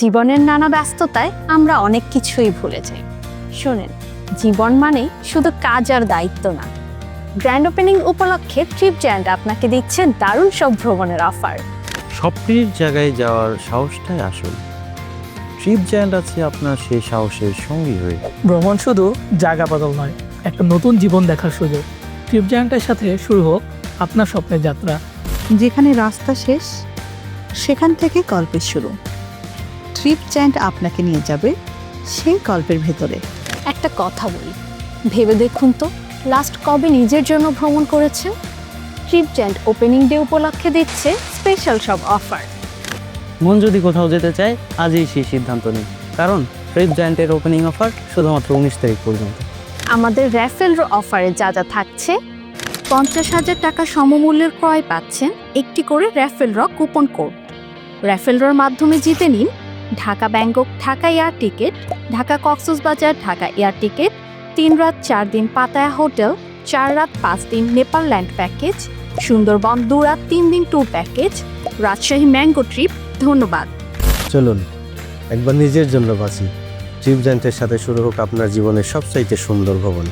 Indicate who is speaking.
Speaker 1: জীবনের নানা ব্যস্ততায় আমরা অনেক কিছুই ভুলে যাই। শোনেন জীবন মানে শুধু কাজ আর দায়িত্ব না। গ্র্যান্ড ওপেনিং উপলক্ষে ট্রিপ জ্যান্ড আপনাকে দিচ্ছেন দারুণ সব ভ্রমণের অফার
Speaker 2: স্বপ্নের জায়গায় যাওয়ার সাহসটাই আসল। ট্রিপ জ্যান্ড আছে আপনার সেই সাহসের সঙ্গী হয়ে।
Speaker 3: ভ্রমণ শুধু জায়গা বদল নয় একটা নতুন জীবন দেখার সুযোগ। ট্রিপ জায়ান্টের সাথে শুরু হোক আপনার স্বপ্নের যাত্রা।
Speaker 4: যেখানে রাস্তা শেষ সেখান থেকে গল্পের শুরু। ট্রিপ চ্যান্ট আপনাকে নিয়ে যাবে সেই গল্পের ভেতরে।
Speaker 1: একটা কথা বলি। ভেবে দেখুন তো লাস্ট কবে নিজের জন্য ভ্রমণ করেছেন? ট্রিপ জ্যান্ড ওপেনিং ডে উপলক্ষে দিচ্ছে স্পেশাল সব অফার।
Speaker 5: মন যদি কোথাও যেতে চায় আজই সেই সিদ্ধান্ত নিন। কারণ ট্রিপ জায়ান্টের ওপেনিং অফার শুধুমাত্র উনিশ তারিখ পর্যন্ত।
Speaker 1: আমাদের র্যাফেল অফারে যা যা থাকছে পঞ্চাশ হাজার টাকা সমমূল্যের ক্রয় পাচ্ছেন একটি করে র্যাফেল র কুপন কোড। র্যাফেল রর মাধ্যমে জিতে নিন Dhaka Bangkok Dhaka air ticket, Dhaka Cox's Bazar Dhaka air ticket, তিন রাত চার দিন পাতায়া হোটেল, চার রাত পাঁচ দিন নেপাল ল্যান্ড প্যাকেজ, সুন্দরবন দু রাত তিন দিন tour package. Rajshahi mango trip, ধন্যবাদ।
Speaker 6: চলুন, একবার নিজের জন্য বাঁচি। ট্রিপ জায়েন্টের সাথে শুরু হোক আপনার জীবনের সবচাইতে সুন্দর ভ্রমণ।